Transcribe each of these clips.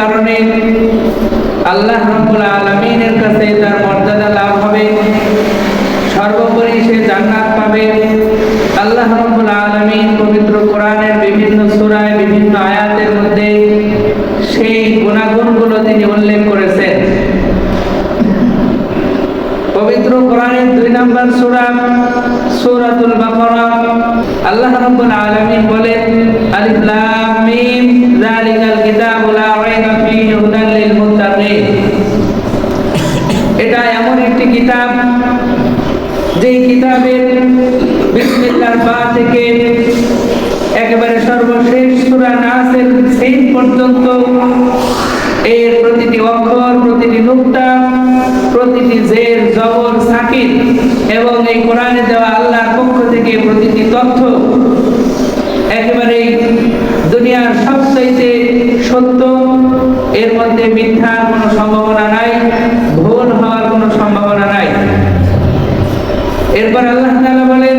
কারণে আল্লাহ রাব্বুল আলামিনের কাছে তার মর্যাদা লাভ হবে। সর্বোপরি সে জান্নাত পাবে। আল্লাহ রাব্বুল আলামিন পবিত্র কোরআনের বিভিন্ন সূরায়, বিভিন্ন আয়াতের মধ্যে সেই গুণাগুণগুলো তিনি উল্লেখ করেছেন। পবিত্র কোরআনের দুই নম্বর সূরা, সূরাতুল বাকারা। আল্লাহ রাব্বুল আলামিন বলেন, আলিফ লাম মিম, যালিকাল কিতাবু। বিসমিল্লাহর বা থেকে একেবারে সর্বশেষ সূরা নাসের শেষ পর্যন্ত এর প্রতিটি অক্ষর, প্রতিটি নুক্তা, প্রতিটি জের, জবর সাকিন এবং এই কোরআনে দেওয়া আল্লাহর পক্ষ থেকে প্রতিটি তথ্য একেবারে দুনিয়ার সবচাইতে সত্য। এর মধ্যে মিথ্যার কোনো সম্ভাবনা নাই ভুল হওয়ার কোনো সম্ভাবনা নাই এরপর আল্লাহ তাআলা বলেন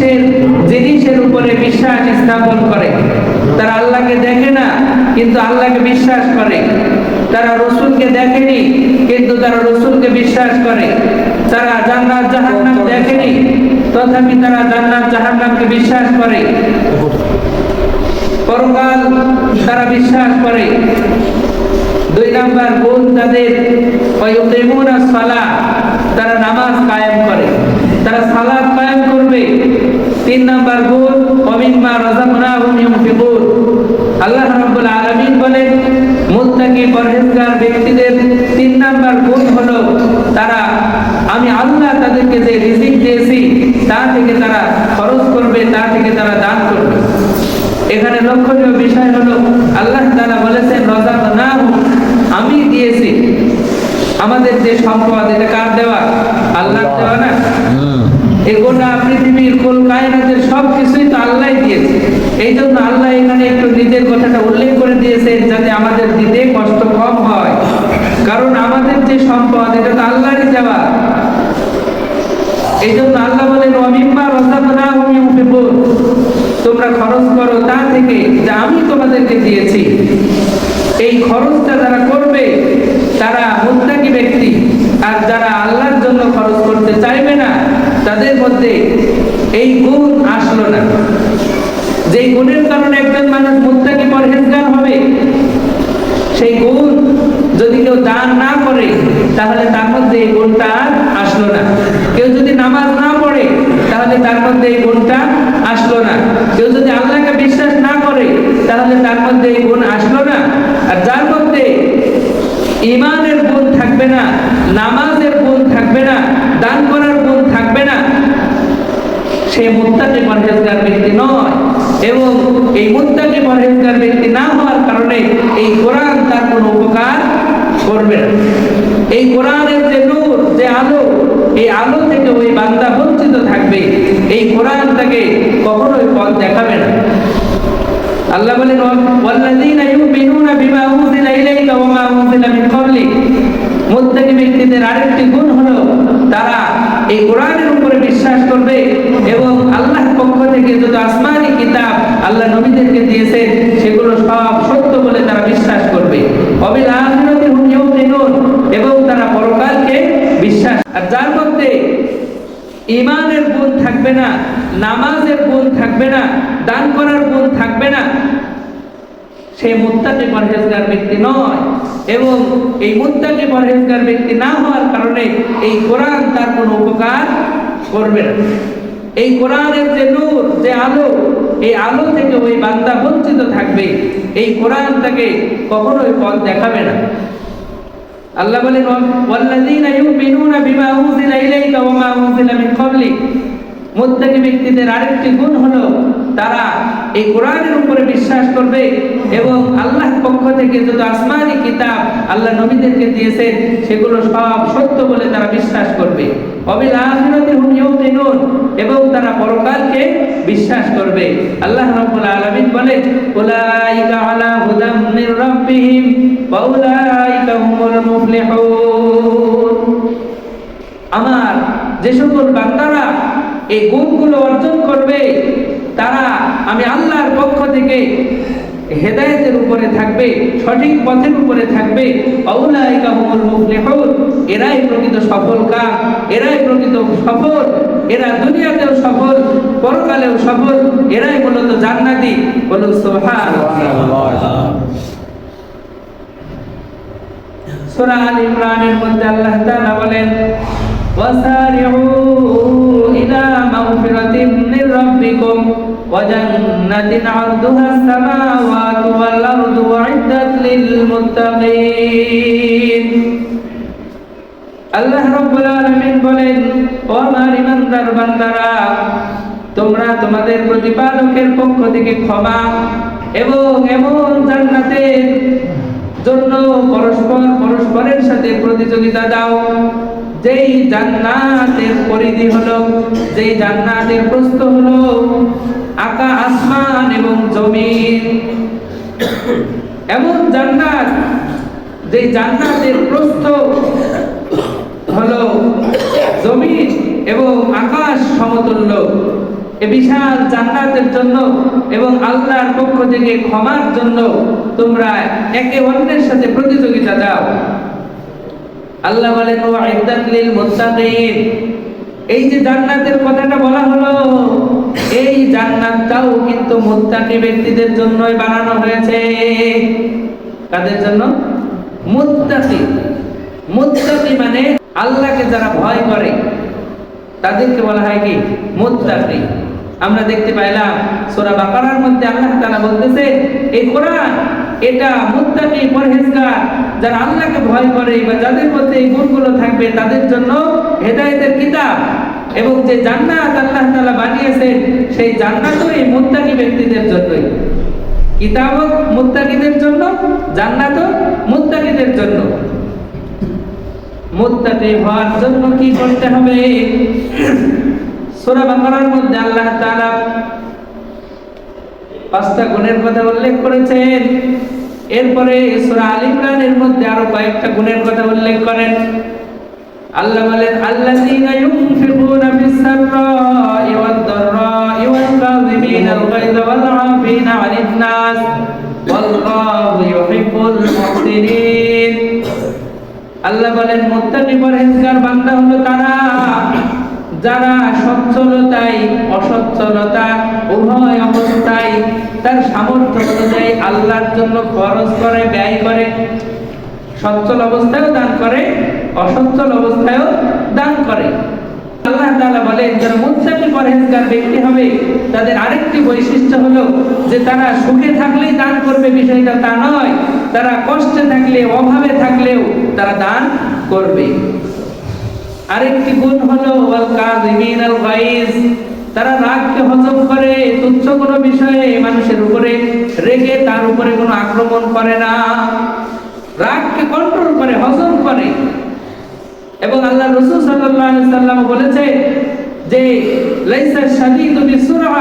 অদৃশ্যের জিনিসের উপরে বিশ্বাস স্থাপন করে। তারা আল্লাহকে দেখে না, কিন্তু আল্লাহকে বিশ্বাস করে। তারা রসুলকে দেখেনি, কিন্তু তারা রসুলকে বিশ্বাস করে। তারা জান্নাত, জাহান্নাম দেখেনি, তথাপি তারা জান্নাত, জাহান্নামকে বিশ্বাস করে। পরকাল তারা বিশ্বাস করে। দুই নাম্বার গুণ তাদের তারা নামাজ কায়েম করে। তারা সালাত কায়েম করবে। তিন নাম্বার গুণ ওয়ামিম্মা রাযাকনাহুম ইউনফিকুন। আল্লাহ রাব্বুল আলামিন বলেন, মুত্তাকি পরহেজগার ব্যক্তিদের তিন নাম্বার গুণ হলো তারা, আমি আল্লাহ তাদেরকে যে রিজিক দিয়েছি, তা থেকে তারা খরচ করবে, তা থেকে তারা দান করবে। এখানে লক্ষণীয় বিষয় হলো, আল্লাহ তারা বলেছেন, রাযাকনাহুম, আমি দিয়েছি। আমাদের যে সম্পদ, এটা কার দেওয়া? এই জন্য আল্লাহ বলেন ইউনফিকুন। তোমরা খরচ করো তা থেকে যা আমি তোমাদেরকে দিয়েছি। এই খরচটা যারা করবে, তারা মুত্তাকি ব্যক্তি। আর যারা আল্লাহর জন্য খরচ করতে চাইবে না তাদের মধ্যে এই গুণ আসলো না। যেই গুণের কারণে একজন মানুষ মুত্তাকি, পরহেজগার হবে, সেই গুণ যদি কেউ দান না করে, তাহলে তার মধ্যে এই গুণটা আর আসলো না। কেউ যদি নামাজ না পড়ে, তাহলে তার মধ্যে এই গুণটা আসলো না। কেউ যদি আল্লাহকে বিশ্বাস না করে, তাহলে তার মধ্যে এই গুণ আসলো না আর যার মধ্যে ইমানের গুণ থাকবে না নামাজের গুণ থাকবে না দান করার গুণ থাকবে না সে মুত্তাকি পরহেজগার ব্যক্তি নয়। এবং এই মুত্তাকি পরহেজগার ব্যক্তি না হওয়ার কারণে এই কোরআন তার কোনো উপকার করবে না। এই কোরআনের যে নূর, যে আলো, এই আলো থেকে ওই বান্দা বঞ্চিত থাকবে। এই কোরআন তাকে কখনোই পথ দেখাবে না। আল্লাহ বলেন, ওয়াল্লাযীনা মা উনজিলা মিন মুত্তাকি ব্যক্তিদের আরেকটি গুণ হলো তারা এই কোরআনের বিশ্বাস করবে এবং আল্লাহ পক্ষ থেকে যত আসমানি কিতাব আল্লাহ নবীদেরকে দিয়েছেন, সেগুলো সব সত্য বলে তারা বিশ্বাস করবে। এবং তারা পরকালকে বিশ্বাস আর যার মধ্যে ইমানের গুণ থাকবে না, নামাজের গুণ থাকবে না, দান করার গুণ থাকবে না, সে মুত্তাকি পরহেজগার ব্যক্তি নয়। এবং এই মুত্তাকি পরহেজগার ব্যক্তি না হওয়ার কারণে এই কোরআন তার কোনো উপকার করবে না। এই কোরআনের যে নূর, যে আলো, এই আলো থেকে ওই বান্দা বঞ্চিত থাকবে। এই কোরআন তাকে কখনোই পথ দেখাবে না। আল্লাহ বলেন ওয়াল্লাযীনা ইউমিনুনা বিমা উনজিলা ইলাইকা ওয়া মা উনজিলা মিন ক্বাবলিক। মুত্তাকি ব্যক্তিদের আরেকটি গুণ হলো তারা এই কোরআনের উপরে বিশ্বাস করবে এবং আল্লাহর পক্ষ থেকে যত আসমানি কিতাব আল্লাহ নবীদেরকে দিয়েছেন, সেগুলো সব সত্য বলে তারা বিশ্বাস করবে। অবিল আখিরাতি হুম ইউকিনুন, এবং তারা পরকালকে বিশ্বাস করবে। আল্লাহ রাব্বুল আলামিন বলেন, উলাইকা আলা হুদাম মির রাব্বিহিম, ওয়া উলাইকা হুমুল মুফলিহুন। আমার যে সকল বান্দারা এই গুণগুলো অর্জন করবে তারা আমি আল্লাহর পক্ষ থেকে হেদায়েতের উপরে থাকবে, সঠিক পথের উপরে থাকবে। এরাই প্রকৃত সফল কাম এরাই প্রকৃত সফল? এরা দুনিয়াতেও সফল, পরকালেও সফল, এরাই মূলত জান্নাতি। বলুন সুবহানাল্লাহ। সূরা আল ইমরানের মধ্যে আল্লাহ তাআলা বলেন, ওয়াসারিউ ইলা মাগফিরাতিন রাব্বিকুম। আস-সামাওয়াতু ওয়াল আরদু উ'iddat লিল মুত্তাকিন আল্লাহ রাব্বুল আলামিন বলেন, ও আমার ইমানদার বান্দারা, তোমরা তোমাদের প্রতিপালকের পক্ষ থেকে ক্ষমা এবং এমন জান্নাতের জন্য পরস্পর পরস্পরের সাথে প্রতিযোগিতা দাও। যেই জান্নাতের পরিধি হলো, যেই জান্নাতের প্রস্থ হলো আকা আসমান এবং জমিন। এমন জান্নাত যে জান্নাতের প্রস্থ হলো জমিন এবং আকাশ সমতুল্য। এ বিশাল জান্নাতের জন্য এবং আল্লাহর পক্ষ থেকে ক্ষমার জন্য তোমরা একে অন্যের সাথে প্রতিযোগিতা দাও আল্লাহ বলেন ও আইদাত লিল মুত্তাকিন। এই যে জান্নাতের কথাটা বলা হলো এই জান্নাতটাও কিন্তু মুত্তাকি ব্যক্তিদের জন্যই বানানো হয়েছে। কাদের জন্য? মুত্তাকি। মুত্তাকি মানে আল্লাহকে যারা ভয় করে, তাদেরকে বলা হয় কি? মুত্তাকি। আমরা দেখতে পাইলাম সূরা বাকারার মধ্যে আল্লাহ তাআলা বলতেছে, এই কোরআন, এটা মুত্তাকি পরহেজগার যারা আল্লাহকে ভয় করে বা যাদের মধ্যে এই গুণগুলো থাকবে তাদের জন্য হেদায়েতের কিতাব এবং যে জান্নাত আল্লাহ তাআলা বানিয়েছেন, সেই জান্নাতও এই মুত্তাকি ব্যক্তিদের জন্যই। কিতাবও মুত্তাকিদের জন্য, জান্নাতও মুত্তাকিদের জন্য। মুত্তাকি হওয়ার জন্য কি করতে হবে? সূরা বাকারার মধ্যে আল্লাহ তাআলা পাঁচটা গুণের কথা উল্লেখ করেছেন। এরপরে সূরা আল ইমরানের মধ্যে আরও কয়েকটা গুণের কথা উল্লেখ করেন। আল্লাহ বলেন, আল্লাযীনা ইউনফিকুনা ফিস সাররাই ওয়াদ দাররাই ওয়াল কাযিমিনাল গায়যা ওয়াল আফিনা আনিন নাস ওয়াল্লাহু ইউহিব্বুল মুহসিনিন। আল্লাহ বলেন পরহেজগার বান্দা হলো তারা যারা সচ্ছলতায়, অসচ্ছলতা, উভয় অবস্থায়, তার সামর্থ্য অনুযায়ী আল্লাহর জন্য খরচ করে, ব্যয় করে। সচ্ছল অবস্থায়ও দান করে, অসচ্ছল অবস্থায়ও দান করে। আল্লাহ তাআলা বলেন, যারা মুত্তাকি পরহেজগার ব্যক্তি হবে, তাদের আরেকটি বৈশিষ্ট্য হলো যে তারা সুখে থাকলেই দান করবে, বিষয়টা তা নয়। তারা কষ্টে থাকলে, অভাবে থাকলেও তারা দান করবে। আরেকটি গুণ হলো তারা রাগকে হজম করে, তুচ্ছ কোনো বিষয়ে মানুষের উপরে রেগে তার উপরে কোনো আক্রমণ করে না। রাগকে কন্ট্রোল করে, হজম করে। এবং আল্লাহ রসুল সাল্লাম বলেছে যে, লাইসা শাদীদু বিসুরআ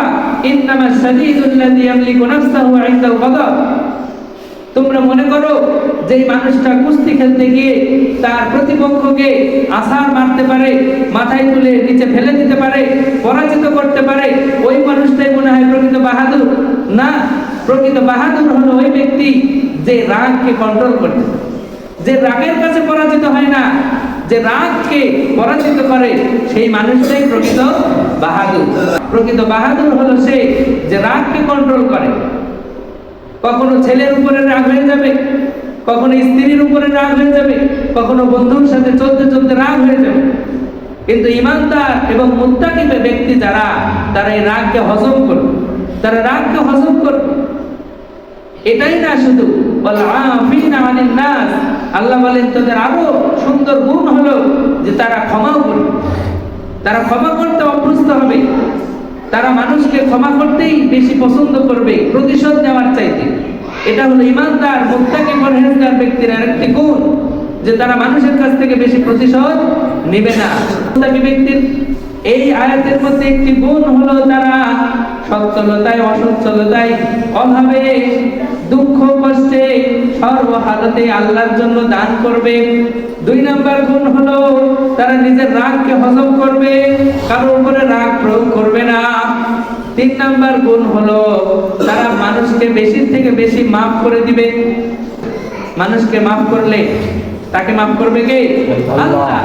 ইন্নামা শাদীদুল্লাযী ইয়ামলিকু নাফসাহু ইনদাল গাদাব তোমরা মনে করো যে মানুষটা কুস্তি খেলতে গিয়ে তার প্রতিপক্ষকে আসার মারতে পারে, মাথায় তুলে নিচে ফেলে দিতে পারে, পরাজিত করতে পারে, ওই মানুষটাই মনে হয় প্রকৃত বাহাদুর। না প্রকৃত বাহাদুর হলো ওই ব্যক্তি যে রাগকে কন্ট্রোল করতে যে রাগের কাছে পরাজিত হয় না, যে রাগকে পরাজিত করে, সেই মানুষটাই প্রকৃত বাহাদুর। প্রকৃত বাহাদুর হলো সে যে রাগকে কন্ট্রোল করে। কখনো ছেলের উপরে রাগ হয়ে যাবে, কখনো স্ত্রীর উপরে রাগ হয়ে যাবে, কখনো বন্ধুর সাথে চলতে চলতে রাগ হয়ে যাবে। কিন্তু ইমানদার এবং মুত্তাকি ব্যক্তি যারা, তারা এই রাগকে হজম করবে। তারা রাগকে হজম করবে। এটাই না শুধু। নাস। আল্লাহ বলেন, তাদের আরও সুন্দর গুণ হলো যে তারা ক্ষমাও করবে। তারা ক্ষমা করতে অভ্যস্ত হবে। তারা মানুষকে ক্ষমা করতেই বেশি পছন্দ করবে, প্রতিশোধ নেওয়ার চাইতে। এটা হলো ইমানদার, মুত্তাকি, পরহেজগার ব্যক্তির আরেকটি গুণ, যে তারা মানুষের কাছ থেকে বেশি প্রতিশোধ নেবে না। মুত্তাকি ব্যক্তির এই আয়াতের মধ্যে একটি গুণ হলো তারা সচ্ছলতায়, অসচ্ছলতায় অভাবে সর্বহালতে আল্লাহর জন্য দান করবে। দুই নাম্বার গুণ হলো তারা নিজের রাগকে হজম করবে কারোর উপরে রাগ প্রয়োগ করবে না। তিন নাম্বার গুণ হলো তারা মানুষকে বেশি থেকে বেশি মাফ করে দিবে। মানুষকে মাফ করলে তাকে মাফ করবে কে? আল্লাহ।